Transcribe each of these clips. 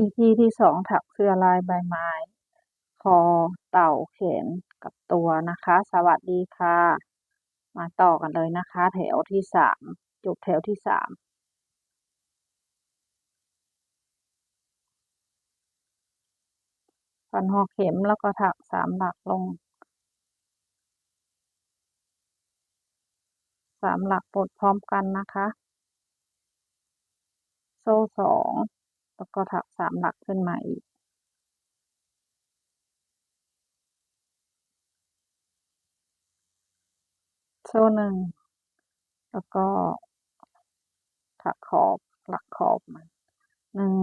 EP ที่สองถักเสื้อลายใบไม้ คอเต่าแขนกับตัวนะคะ สวัสดีค่ะ มาต่อกันเลยนะคะ แถวที่สามจบแถวที่สามฟันหัวเข็มแล้วก็ถักสามหลักลงสามหลักปลดพร้อมกันนะคะ โซ่สอง แล้วก็ถักสามหลักขึ้นมาอีก โซ่หนึ่ง แล้วก็ถักขอบหลักขอบมาหนึ่ง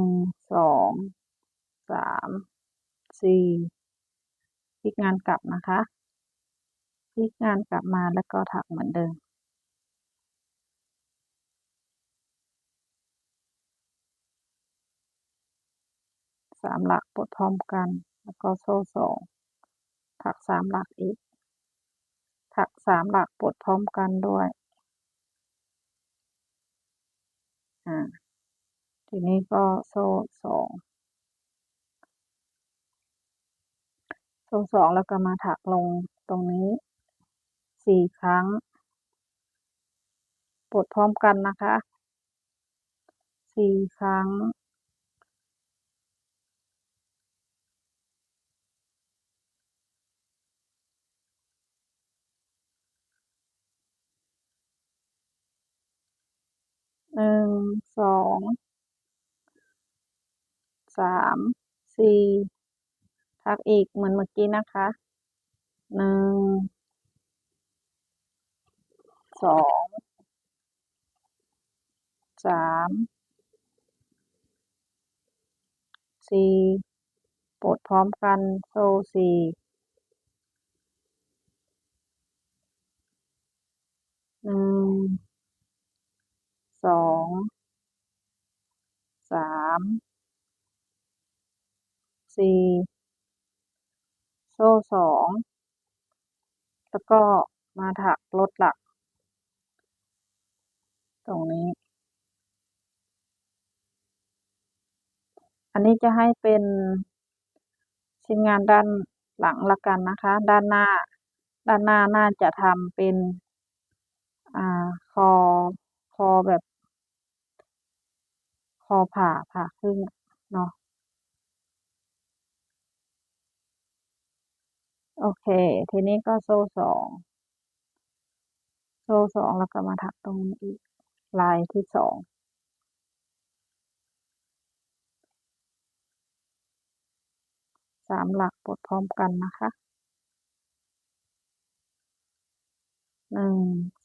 สองสามสี่พลิกงานกลับนะคะพลิกงานกลับมาแล้วก็ถักเหมือนเดิม สามหลักปลดพร้อมกัน แล้วก็โซ่สองถักสามหลักอีก ถักสามหลักปลดพร้อมกันด้วย อ่า ทีนี้ก็โซ่สองโซ่สองแล้วก็มาถักลงตรงนี้สี่ครั้ง ปลดพร้อมกันนะคะสี่ครั้ง หนึ่งสองสามสี่ถักอีกเหมือนเมื่อกี้นะคะหนึ่งสองสามสี่ปลดพร้อมกันโซ่สี่ หนึ่ง สอง สามสี่โซ่สองแล้วก็มาถักลดหลัก ตรงนี้ อันนี้จะให้เป็นชิ้นงานด้านหลังละกันนะคะ ด้านหน้า ด้านหน้าน่าจะทำเป็นอ่าคอคอแบบ คอผ่าผ่าครึ่งเนาะโอเค ทีนี้ก็โซ่สองโซ่สองแล้วก็มาถักตรงนี้อีกลายที่สองสามหลักปลดพร้อมกันนะคะหนึ่ง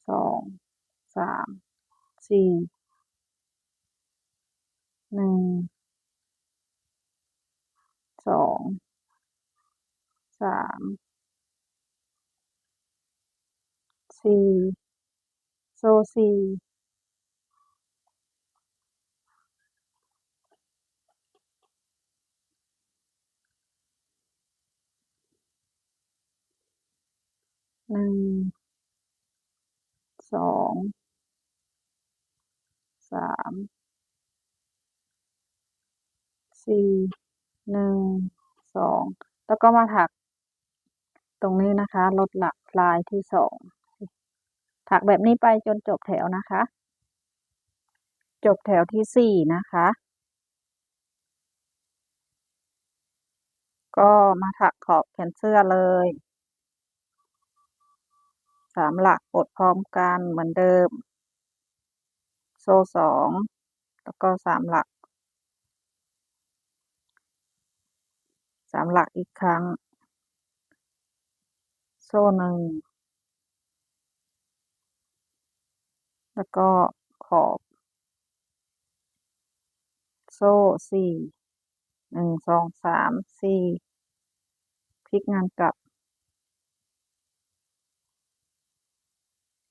สองสามสี่ หนึ่ง สอง สาม สี่ โซ่สี่หนึ่ง สอง สาม สี่หนึ่งสองแล้วก็มาถัก ตรงนี้นะคะ ลดหลักลายที่สองถักแบบนี้ไปจนจบแถวนะคะ จบแถวที่สี่นะคะ ก็มาถักขอบแขนเสื้อเลยสามหลักปลดพร้อมกันเหมือนเดิม โซ่สองแล้วก็สามหลัก สามหลักอีกครั้ง โซ่หนึ่ง แล้วก็ขอบ โซ่สี่หนึ่งสองสามสี่พลิกงานกลับ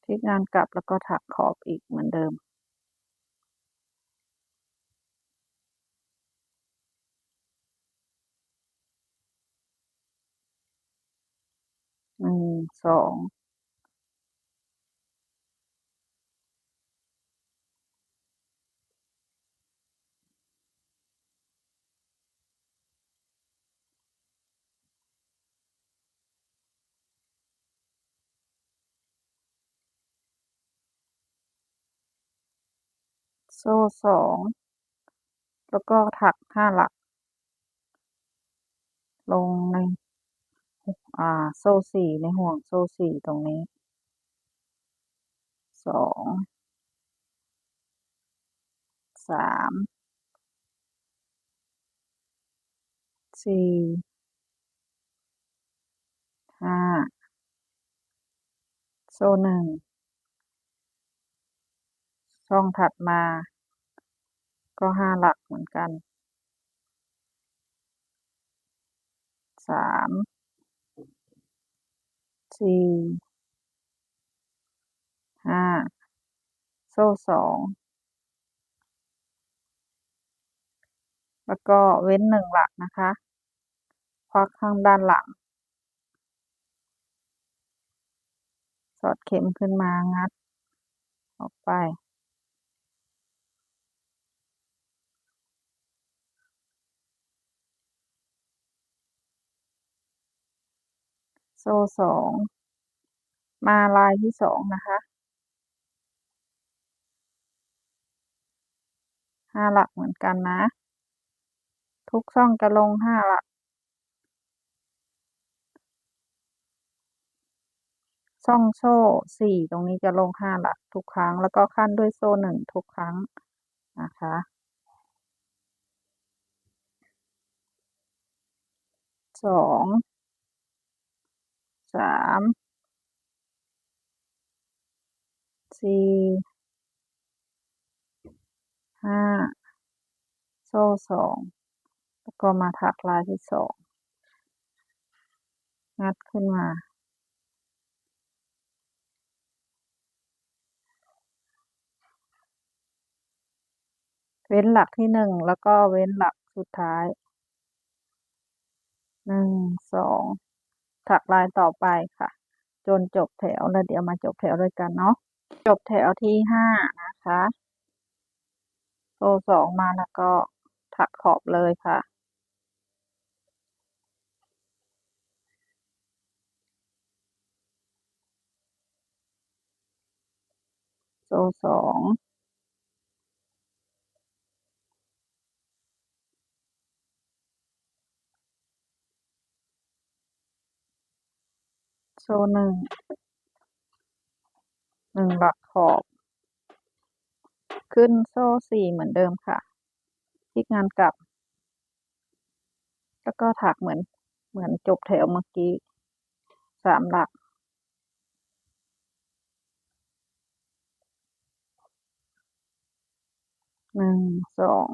พลิกงานกลับแล้วก็ถักขอบอีกเหมือนเดิม สองโซ่สอง แล้วก็ถักห้าหลัก ลงใน อ่า โซ่สี่ในห่วงโซ่สี่ตรงนี้สองสามสี่ห้าโซ่หนึ่งช่องถัดมา ก็ห้าหลักเหมือนกันสาม สี่ห้าโซ่สองแล้วก็เว้นหนึ่งหลักนะคะควักข้างด้านหลัง สอดเข็มขึ้นมางัด ออกไป ซ่สองมาลายที่สองนะคะห้าหลักเหมือนกันนะ ทุกช่องจะลงห้าหลัก ช่องโซ่สี่ตรงนี้จะลงห้าหลักทุกครั้ง แล้วก็ขั้นด้วยโซ่หนึ่งทุกครั้งนะคะสอง สามสี่ห้าโซ่สองแล้วก็มาถักลายที่สองงัดขึ้นมาเว้นหลักที่หนึ่งแล้วก็เว้นหลักสุดท้ายหนึ่งสอง ถักลายต่อไปค่ะ จนจบแถวแล้วเดี๋ยวมาจบแถวด้วยกันเนาะจบแถวที่ห้านะคะโซ่สองมาแล้วก็ถักขอบเลยค่ะ โซ่สอง โซ่หนึ่ง หนึ่งหลักขอบ ขึ้นโซ่สี่เหมือนเดิมค่ะพลิกงานกลับ แล้วก็ถักเหมือนเหมือนจบแถวเมื่อกี้สามหลัก หนึ่ง สอง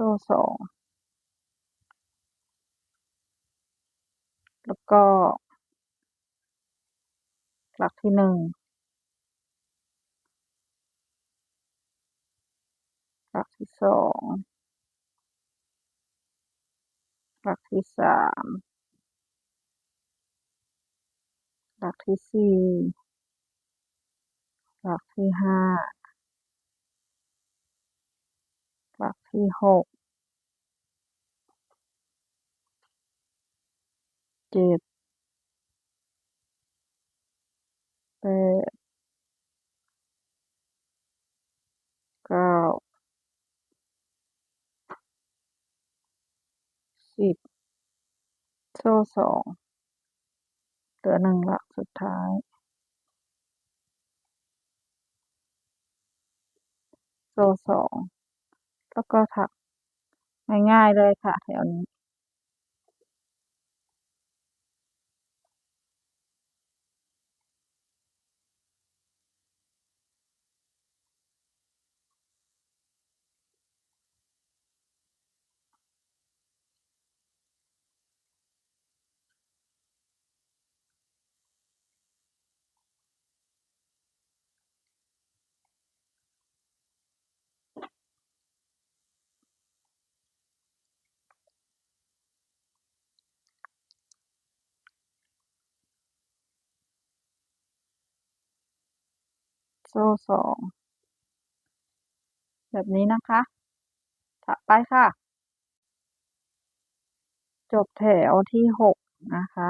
ซ่สอง แล้วก็ หลักที่หนึ่ง หลักที่สอง หลักที่สาม หลักที่สี่ หลักที่ห้าหลักที่หก เจ็ดแปดเก้าสิบโซ่สองเหลือหนึ่งหลักสุดท้ายโซ่สองแล้วก็ถักง่ายๆเลยค่ะแถวนี้ โซ่สอง แบบนี้นะคะถัดไปค่ะ จบแถวที่หกนะคะ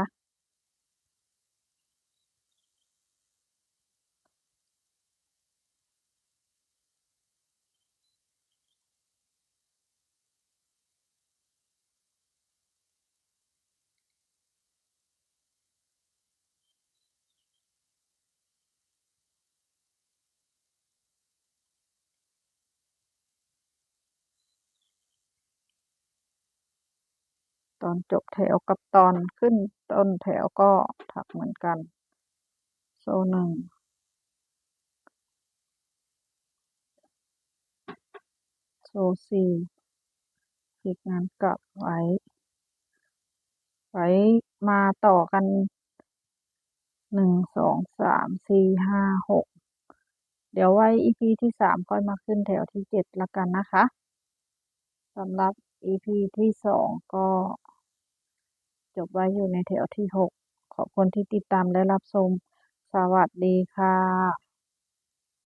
ตอนจบแถวกับตอนขึ้นต้นแถวก็ถักเหมือนกัน โซ่หนึ่งโซ่สี่พลิกงานกลับไว้ ไว้มาต่อกันหนึ่งสองสามสี่ห้าหกเดี๋ยวไว้ EP ที่สามค่อยมาขึ้นแถวที่เจ็ดละกันนะคะสำหรับ EP ที่สองก็จบไว้อยู่ในแถวที่หกขอบคุณที่ติดตามและรับชม สวัสดีค่ะ